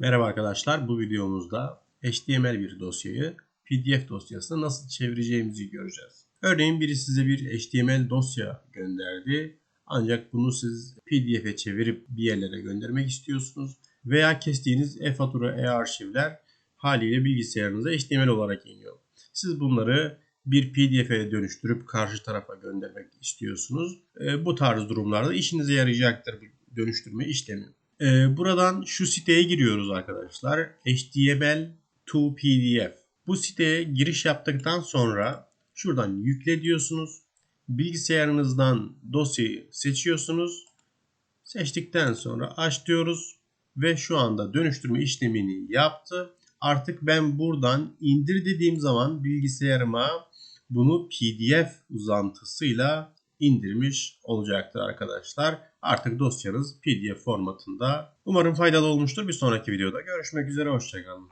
Merhaba arkadaşlar. Bu videomuzda HTML bir dosyayı PDF dosyasına nasıl çevireceğimizi göreceğiz. Örneğin biri size bir HTML dosya gönderdi. Ancak bunu siz PDF'e çevirip bir yerlere göndermek istiyorsunuz. Veya kestiğiniz e-fatura, e-arşivler haliyle bilgisayarınıza HTML olarak iniyor. Siz bunları bir PDF'e dönüştürüp karşı tarafa göndermek istiyorsunuz. E, bu tarz durumlarda işinize yarayacaktır bu dönüştürme işlemi. E, buradan şu siteye giriyoruz arkadaşlar. HTML to PDF. Bu siteye giriş yaptıktan sonra şuradan yükle diyorsunuz. Bilgisayarınızdan dosyayı seçiyorsunuz. Seçtikten sonra aç diyoruz ve şu anda dönüştürme işlemini yaptı. Artık ben buradan indir dediğim zaman bilgisayarıma bunu PDF uzantısıyla indirmiş olacaktır arkadaşlar. Artık dosyanız PDF formatında. Umarım faydalı olmuştur. Bir sonraki videoda görüşmek üzere. Hoşçakalın.